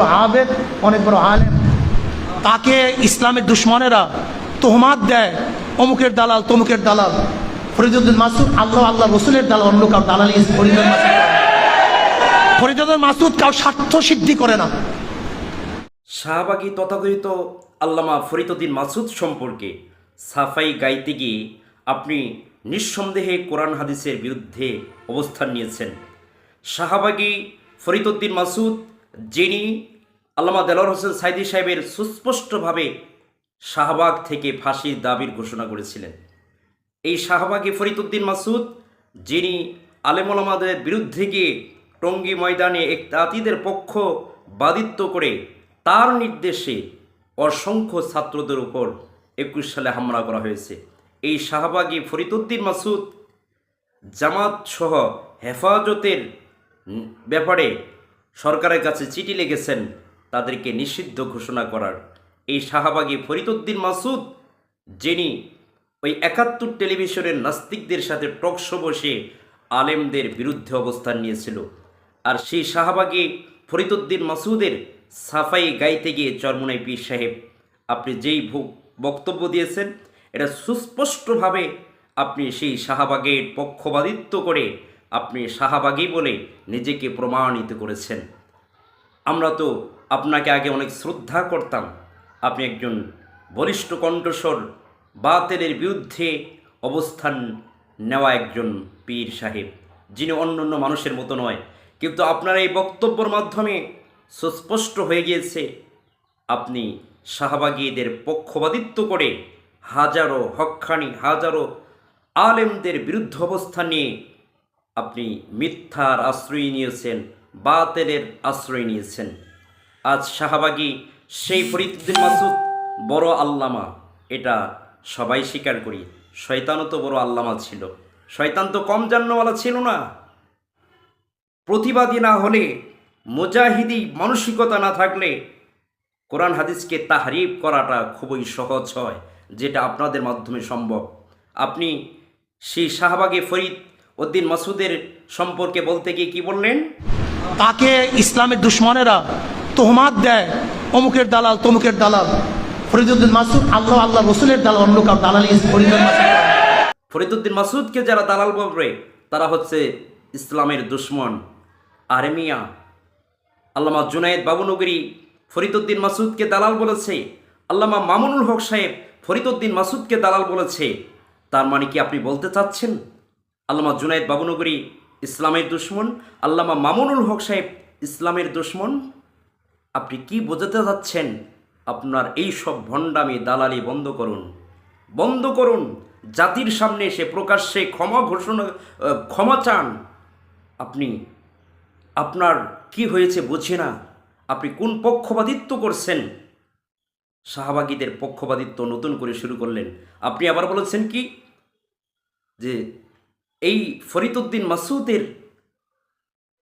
বড় আবেদ, অনেক বড় আলেম। তাকে ইসলামের দুশ্মনেরা তোহমাত দেয়, অমুকের দালাল, তমুকের দালাল। ফরিদুদ্দিন মাসুদ, আল্লাহ আল্লাহ রসুলের দালাল, অন্য কাউ দালালি ফরিদুল মাসুদ ফরিদুদ্দিন মাসুদ কাউ স্বার্থ সিদ্ধি করে না। শাহবাগী তথাকথিত আল্লামা ফরিদুদ্দিন মাসুদ সম্পর্কে সাফাই গাইতে গিয়ে আপনি নিঃসন্দেহে কোরআন হাদিসের বিরুদ্ধে অবস্থান নিয়েছেন। শাহবাগী ফরিদুদ্দিন মাসুদ, যিনি আল্লামা দেলোয়ার হোসেন সাইদি সাহেবের সুস্পষ্টভাবে শাহবাগ থেকে ফাঁসির দাবির ঘোষণা করেছিলেন। এই শাহবাগী ফরিদুদ্দিন মাসুদ যিনি আলেমুলামাদের বিরুদ্ধে গিয়ে টঙ্গী ময়দানে এক তাঁতিদের পক্ষ বাদিত্ব করে তার নির্দেশে অসংখ্য ছাত্রদের উপর একুশ সালে হামলা করা হয়েছে। এই শাহবাগী ফরিদুদ্দিন মাসুদ জামাত সহ হেফাজতের ব্যাপারে সরকারের কাছে চিঠি লিখেছেন তাদেরকে নিষিদ্ধ ঘোষণা করার। এই শাহবাগী ফরিদুদ্দিন মাসুদ যিনি ওই একাত্তর টেলিভিশনের নাস্তিকদের সাথে টকশো বসে আলেমদের বিরুদ্ধে অবস্থান নিয়েছিল। আর সেই শাহবাগী ফরিদুদ্দিন মাসুদের সাফাই গাইতে গিয়ে চরমুনাই পীর সাহেব, আপনি যেই বক্তব্য দিয়েছেন, এটা সুস্পষ্টভাবে আপনি সেই শাহবাগের পক্ষপাতিত্ব করে আপনি শাহবাগী বলে নিজেকে প্রমাণিত করেছেন। আমরা তো আপনাকে আগে অনেক শ্রদ্ধা করতাম। আপনি একজন বলিষ্ঠ কণ্ঠস্বর, বাতেলের বিরুদ্ধে অবস্থান নেওয়া একজন পীর সাহেব, যিনি অন্য অন্য মানুষের মতো নয়। কিন্তু আপনার এই বক্তব্যের মাধ্যমে সুস্পষ্ট হয়ে গিয়েছে, আপনি শাহবাগীদের পক্ষপাতিত্ব করে হাজারো হক্কানি হাজারো আলেমদের বিরুদ্ধে অবস্থান নিয়ে আপনি মিথ্যার আশ্রয় নিয়েছেন। বাতেলের আশ্রয় নিয়েছেন। আজ শাহবাগী সেই ফরিদুদ্দিন মাসুদ বড় আল্লামা, এটা সবাই স্বীকার করি। শয়তানও তো বড় আল্লামা ছিল। শয়তান তো কম জান্নওয়ালা ছিল না। প্রতিবাদী না হলে, মুজাহিদি মানসিকতা না থাকলে, কোরআন হাদিসকে তাহারিফ করাটা খুবই সহজ হয়, যেটা আপনাদের মাধ্যমে সম্ভব। আপনি সেই শাহবাগে ফরিদ উদ্দিন মাসুদের সম্পর্কে বলতে গিয়ে কি বললেন? তাকে ইসলামের দুশ্মনেরা তোহমাত দেয়, অমুকের দালাল, তমুকের দালাল। ফরিদুদ্দিন মাসুদ, আল্লাহ আল্লাহ রসুলের দালাল, অন্য কাউ দালালি ফরিদুদ্দিন মাসুদকে যারা দালাল বলবে, তারা হচ্ছে ইসলামের দুশ্মন। আরেমিয়া আল্লামা জুনায়েদ বাবুনগরী ফরিদুদ্দিন মাসুদকে দালাল বলেছে। আল্লামা মামুনুল হক সাহেব ফরিদুদ্দিন মাসুদকে দালাল বলেছে। তার মানে কি আপনি বলতে চাচ্ছেন? আল্লামা জুনায়েদ বাবুনগরী ইসলামের দুশ্মন, আল্লামা মামুনুল হক সাহেব ইসলামের দুশ্মন। আপনি কি বোঝাতে যাচ্ছেন আপনার এই সব ভণ্ডামি দালালি বন্ধ করুন। বন্ধ করুন। জাতির সামনে এসে প্রকাশ্যে ক্ষমা ঘোষণা ক্ষমা চান। আপনি, আপনার কি হয়েছে বুঝি না? আপনি কোন পক্ষপাতিত্ব করছেন? শাহবাগীদের পক্ষপাতিত্ব নতুন করে শুরু করলেন। আপনি আবার বলেছেন কি? যে এই ফরিদুদ্দিন মাসুদের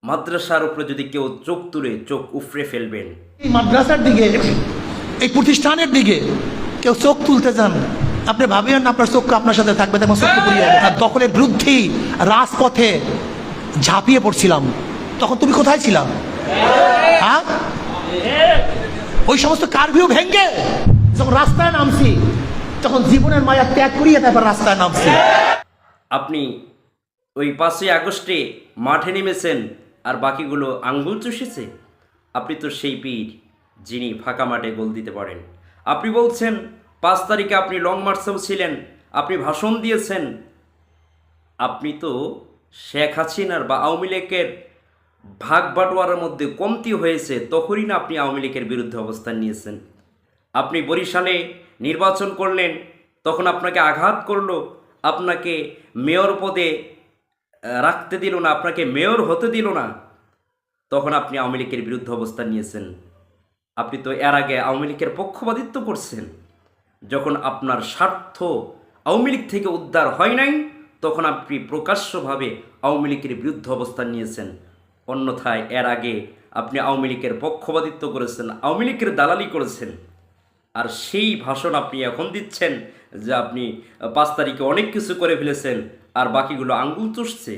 মাদ্রাসার উপরে যদি কেউ চোখ তুলে চোখ উফরে ফেলবেন। এই মাদ্রাসার দিকে এই প্রতিষ্ঠানের দিকে কেউ চোখ তুলতে চান আপনি ভাবিবেন না আপনার চোখ আপনার সাথে থাকবে তেমন চোখ আর দখলের বিরুদ্ধেই রাজপথে ঝাঁপিয়ে পড়ছিলাম। তখন তুমি কোথায় ছিলাম হ্যাঁ? ওই সমস্ত কারভিউ ভেঙ্গে যখন রাস্তায় নামছি তখন জীবনের মায়া ত্যাগ করিয়ে তারপর রাস্তায় নামছি। আপনি ওই পাঁচই আগস্টে মাঠে নেমেছেন আর বাকিগুলো আঙ্গুল চুষেছে? আপনি তো সেই পীর, যিনি ফাঁকা মাঠে গোল দিতে পারেন। আপনি বলছেন, পাঁচ তারিখে আপনি লং মার্চেও ছিলেন, আপনি ভাষণ দিয়েছেন। আপনি তো শেখ হাসিনার বা আওয়ামী লীগের ভাগ বাটোয়ারার মধ্যে কমতি হয়েছে, তখনই না আপনি আওয়ামী লীগের বিরুদ্ধে অবস্থান নিয়েছেন। আপনি বরিশালে নির্বাচন করলেন, তখন আপনাকে আঘাত করল, আপনাকে মেয়র পদে রাখতে দিল না, আপনাকে মেয়র হতে দিল না। তখন আপনি আওয়ামী লীগের বিরুদ্ধে অবস্থান নিয়েছেন। আপনি তো এর আগে আওয়ামী লীগের পক্ষপাতিত্ব করছেন। যখন আপনার স্বার্থ আওয়ামী লীগ থেকে উদ্ধার হয় নাই, তখন আপনি প্রকাশ্যভাবে আওয়ামী লীগের বিরুদ্ধে অবস্থান নিয়েছেন। অন্যথায় এর আগে আপনি আওয়ামী লীগের পক্ষপাতিত্ব করেছেন, আওয়ামী লীগের দালালি করেছেন। আর সেই ভাষণ আপনি এখন দিচ্ছেন যে আপনি পাঁচ তারিখে অনেক কিছু করে ফেলেছেন। আর বাকিগুলো আঙ্গুল চুষছে।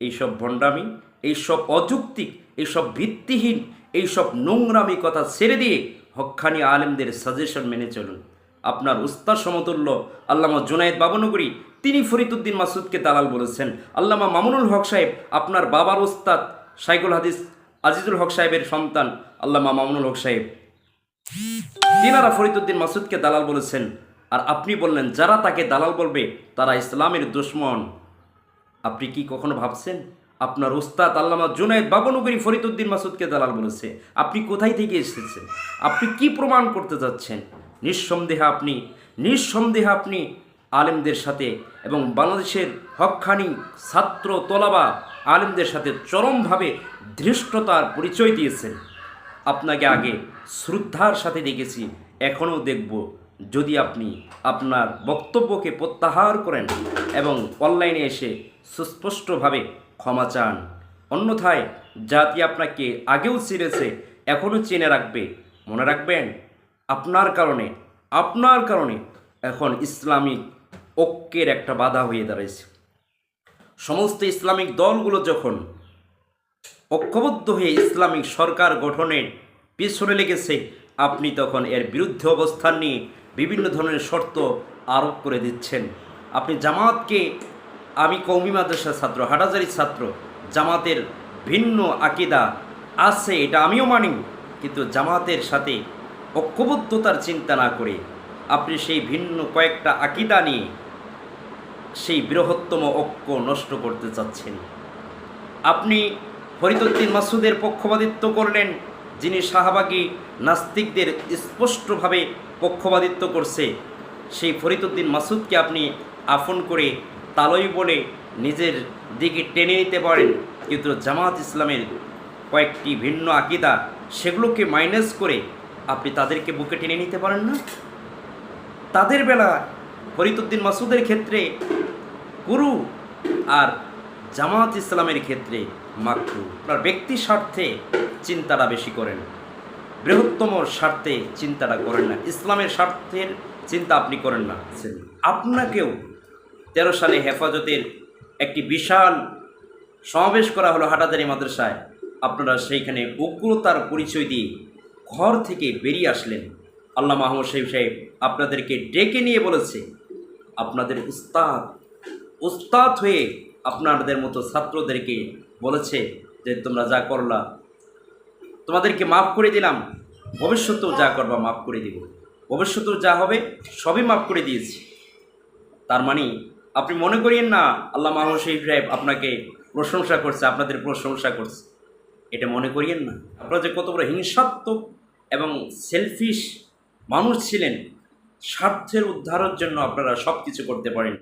এইসব ভণ্ডামি, এইসব অযৌক্তিক এইসব ভিত্তিহীন, এইসব নোংরামি কথা ছেড়ে দিয়ে হক্কানি আলেমদের সাজেশন মেনে চলুন। আপনার উস্তাদ সমতুল্য আল্লামা জুনায়েদ বাবনগরী, তিনি ফরিদুদ্দিন মাসুদকে দালাল বলেছেন। আল্লামা মামুনুল হক সাহেব, আপনার বাবার উস্তাদ সাইকুল হাদিস আজিজুল হক সাহেবের সন্তান আল্লামা মামুনুল হক সাহেব। তিনারা ফরিদুদ্দিন মাসুদকে দালাল বলেছেন। আর আপনি বললেন, যারা তাকে দালাল বলবে, তারা ইসলামের দুশ্মন। আপনি কি কখনো ভাবছেন? আপনার উস্তাদ আল্লামা জুনায়েদ বাবনগরী ফরিদুদ্দিন মাসুদকে দালাল বলেছে। আপনি কোথায় থেকে এসেছেন? আপনি কি প্রমাণ করতে যাচ্ছেন? নিঃসন্দেহে আপনি নিঃসন্দেহে আপনি আলেমদের সাথে এবং বাংলাদেশের হকখানি ছাত্র তোলাবা আলেমদের সাথে চরমভাবে ধৃষ্টতার পরিচয় দিয়েছেন। আপনাকে আগে শ্রদ্ধার সাথে দেখেছি, এখনও দেখব। যদি আপনি আপনার বক্তব্যকে প্রত্যাহার করেন এবং অনলাইনে এসে সুস্পষ্টভাবে ক্ষমা চান, অন্যথায় জাতি আপনাকে আগেও চিনেছে এখনও চেনে রাখবে। মনে রাখবেন, আপনার কারণে আপনার কারণে এখন ইসলামিক ঐক্যের একটা বাধা হয়ে দাঁড়িয়েছে সমস্ত ইসলামিক দলগুলো যখন ঐক্যবদ্ধ হয়ে ইসলামিক সরকার গঠনের পিছনে লেগেছে, আপনি তখন এর বিরুদ্ধে অবস্থান নিয়ে বিভিন্ন ধরনের শর্ত আরোপ করে দিচ্ছেন। আপনি জামাতকে, আমি কৌমি মাদ্রাসার ছাত্র, হাটাজারির ছাত্র, জামাতের ভিন্ন আকিদা আছে এটা আমিও মানি, কিন্তু জামাতের সাথে ঐক্যবদ্ধতার চিন্তা না করে আপনি সেই ভিন্ন কয়েকটা আকিদা নিয়ে সেই বৃহত্তম ঐক্য নষ্ট করতে চাচ্ছেন। আপনি ফরিদুদ্দিন মাসুদের পক্ষপাতিত্ব করলেন যিনি শাহবাগী নাস্তিকদের স্পষ্টভাবে পক্ষপাতিত্ব করছে, সেই ফরিদুদ্দিন মাসুদকে আপনি আপন করে তালই বলে নিজের দিকে টেনে নিতে পারেন। কিন্তু জামাত ইসলামের কয়েকটি ভিন্ন আকিদা, সেগুলোকে মাইনাস করে আপনি তাদেরকে বুকে টেনে নিতে পারেন না? তাদের বেলা ফরিদুদ্দিন মাসুদের ক্ষেত্রে গুরু আর জামাত ইসলামের ক্ষেত্রে মাকরু আপনার ব্যক্তি স্বার্থে চিন্তাটা বেশি করেন। বৃহত্তম স্বার্থে চিন্তাটা করেন না। ইসলামের স্বার্থের চিন্তা আপনি করেন না। আপনাকেও তেরো সালে হেফাজতের একটি বিশাল সমাবেশ করা হলো হাটাদারি মাদ্রাসায়। আপনারা সেইখানে উগ্রতার পরিচয় দিয়ে ঘর থেকে বেরিয়ে আসলেন। আল্লাহ মাহমুদ সাহেব সাহেব আপনাদেরকে ডেকে নিয়ে বলেছে আপনাদের উস্তাদ উস্তাদ হয়ে আপনাদের মতো ছাত্রদেরকে বলেছে যে তোমরা যা করলা, তোমাদেরকে মাফ করে দিলাম। ভবিষ্যতেও যা করবা মাফ করে দিব। ভবিষ্যতেও যা হবে সবই মাফ করে দিয়েছি। তার মানে আপনি মনে করিয়েন না, আল্লাহ মাহমুদ শহীদ সাহেব আপনাকে প্রশংসা করছে, আপনাদের প্রশংসা করছে। এটা মনে করিয়েন না। আপনারা যে কত বড় হিংসাত্মক এবং সেলফিশ মানুষ ছিলেন, স্বার্থের উদ্ধারের জন্য আপনারা সব কিছু করতে পারেন।